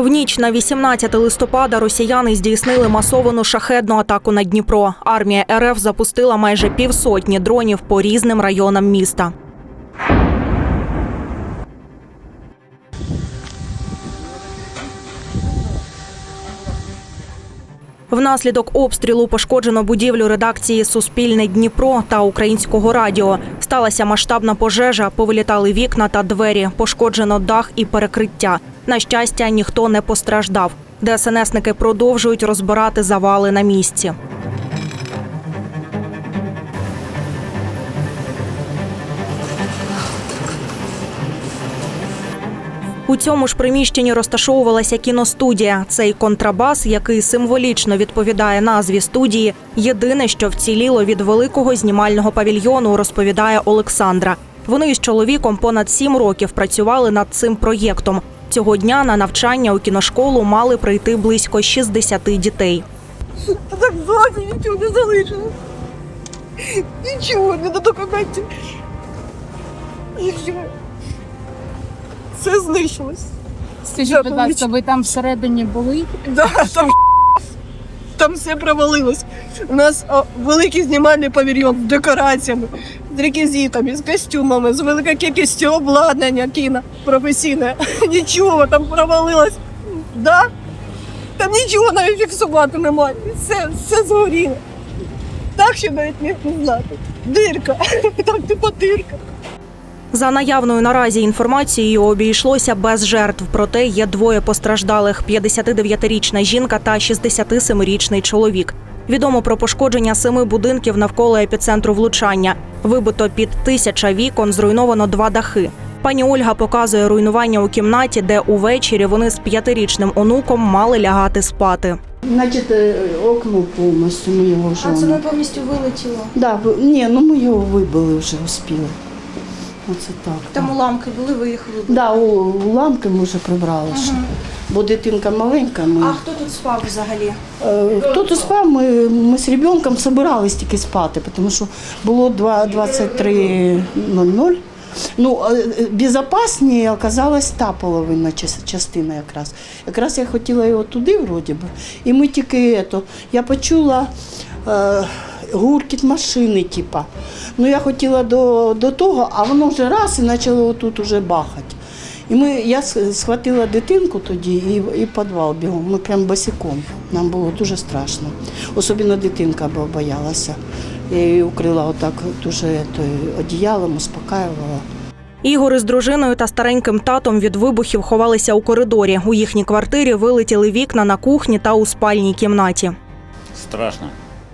В ніч на 18 листопада росіяни здійснили масовану шахедну атаку на Дніпро. Армія РФ запустила майже півсотні дронів по різним районам міста. Внаслідок обстрілу пошкоджено будівлю редакції Суспільне Дніпро та Українського радіо. Сталася масштабна пожежа, повилітали вікна та двері, пошкоджено дах і перекриття. На щастя, ніхто не постраждав. ДСНСники продовжують розбирати завали на місці. У цьому ж приміщенні розташовувалася кіностудія. Цей контрабас, який символічно відповідає назві студії, єдине, що вціліло від великого знімального павільйону, розповідає Олександра. Вони із чоловіком понад сім років працювали над цим проєктом. Цього дня на навчання у кіношколу мали прийти близько 60 дітей. А так базі нічого не залишилось. Нічого, не до документів. Нічого. Все знищилось. Скажіть, будь ласка, ви там всередині були? Да, там, там все провалилось. У нас великий знімальний павільйон з декораціями, з реквізитами, з костюмами, з великою кількістю обладнання кіно професійне. Нічого там провалилось. Да? Там нічого навіть фіксувати немає. Все, все згоріло. Так що навіть не знати. Дирка. Там типу дирка. За наявною наразі інформацією обійшлося без жертв. Проте є двоє постраждалих: 59-річна жінка та 67-річний чоловік. Відомо про пошкодження семи будинків навколо епіцентру влучання. Вибито під тисяча вікон, зруйновано два дахи. Пані Ольга показує руйнування у кімнаті, де увечері вони з п'ятирічним онуком мали лягати спати. Значить, е, окно повністю ми його вже. А це воно- не повністю вилетіло. Да, ви- ні, ну ми його вибили вже успіли. Оце так. Там уламки були, виїхали. Да, у, уламки ми вже прибрали. ще. Бо дитинка маленька. Ми... А хто тут спав взагалі? Е, Хто тут спав, ми, ми з ребенком збирались тільки спати, тому що було два- 23.00. Ну, е, е, оказалась та половина час- частина якраз. Якраз я хотіла його туди, вроді би, і ми тільки ето, я почула е, гуркіт машини, типа. Ну, я хотіла до, до того, а воно вже раз і почало отут уже бахати. І ми, я схватила дитинку тоді і, і підвал бігом. Ми прям босиком. Нам було дуже страшно. Особливо дитинка бо боялася. Я її укрила отак дуже той, одіялом, успокаювала. Ігор із дружиною та стареньким татом від вибухів ховалися у коридорі. У їхній квартирі вилетіли вікна на кухні та у спальній кімнаті. Страшно.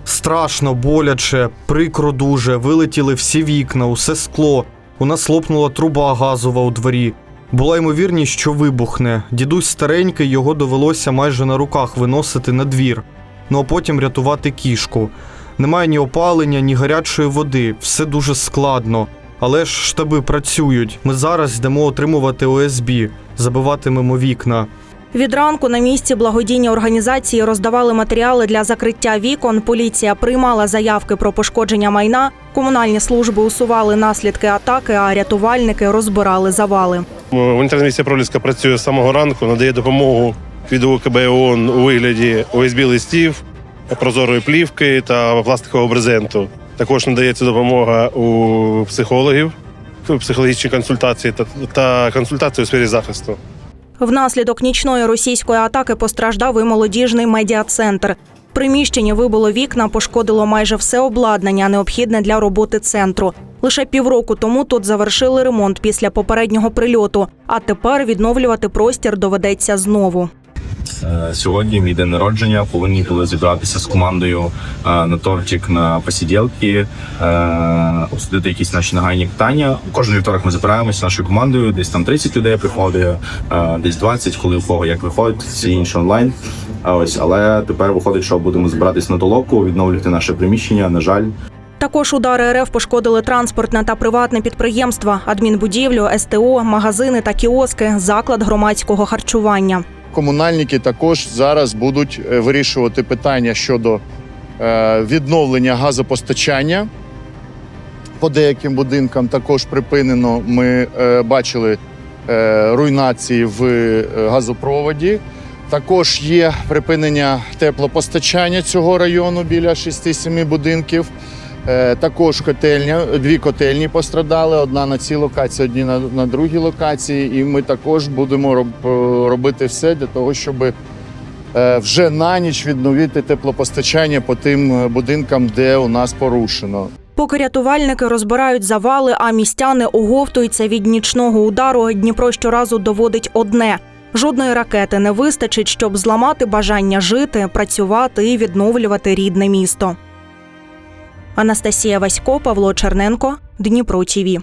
Страшно, боляче, прикро дуже, вилетіли всі вікна, усе скло. У нас лопнула труба газова у дворі. Була ймовірність, що вибухне. Дідусь старенький, його довелося майже на руках виносити на двір. Ну а потім рятувати кішку. Немає ні опалення, ні гарячої води, все дуже складно. Але ж штаби працюють. Ми зараз йдемо отримувати ОСБ, забиватимемо вікна. Від ранку на місці благодійні організації роздавали матеріали для закриття вікон. Поліція приймала заявки про пошкодження майна. Комунальні служби усували наслідки атаки, а рятувальники розбирали завали. Гуманітарна місія Проліска працює з самого ранку, надає допомогу від УКБ ООН у вигляді ОСБ листів, прозорої плівки та пластикового брезенту. Також надається допомога у психологів, психологічні консультації та, та консультації у сфері захисту. Внаслідок нічної російської атаки постраждав і молодіжний медіа-центр. Приміщення вибило вікна, пошкодило майже все обладнання, необхідне для роботи центру. Лише півроку тому тут завершили ремонт після попереднього прильоту, а тепер відновлювати простір доведеться знову. Е, Сьогодні мій день народження. Повинні були зібратися з командою е, на тортик на посіділки, е, обсудити якісь наші нагальні питання. Кожен вівторок ми збираємося з нашою командою. Десь там 30 людей приходить, десь 20, коли у кого як виходить, всі інші онлайн. Ось, але тепер виходить, що будемо збиратись на толоку, відновлювати наше приміщення. На жаль, Також удари РФ пошкодили транспортне та приватне підприємства, адмінбудівлю, СТО, магазини та кіоски, заклад громадського харчування. Комунальники також зараз будуть е, вирішувати питання щодо е, відновлення газопостачання. По деяким будинкам також припинено. Ми е, бачили руйнації в газопроводі. Також є припинення теплопостачання цього району біля 6-7 будинків. Е, Також котельня, дві котельні пострадали: одна на цій локації, одні на, другій локації. І ми також будемо роб, робити все для того, щоб е, вже на ніч відновити теплопостачання по тим е, будинкам, де у нас порушено. Поки рятувальники розбирають завали, а містяни оговтуються від нічного удару. Дніпро щоразу доводить одне: жодної ракети не вистачить, щоб зламати бажання жити, працювати і відновлювати рідне місто. Анастасія Васько, Павло Черненко, Дніпро ТІВІ.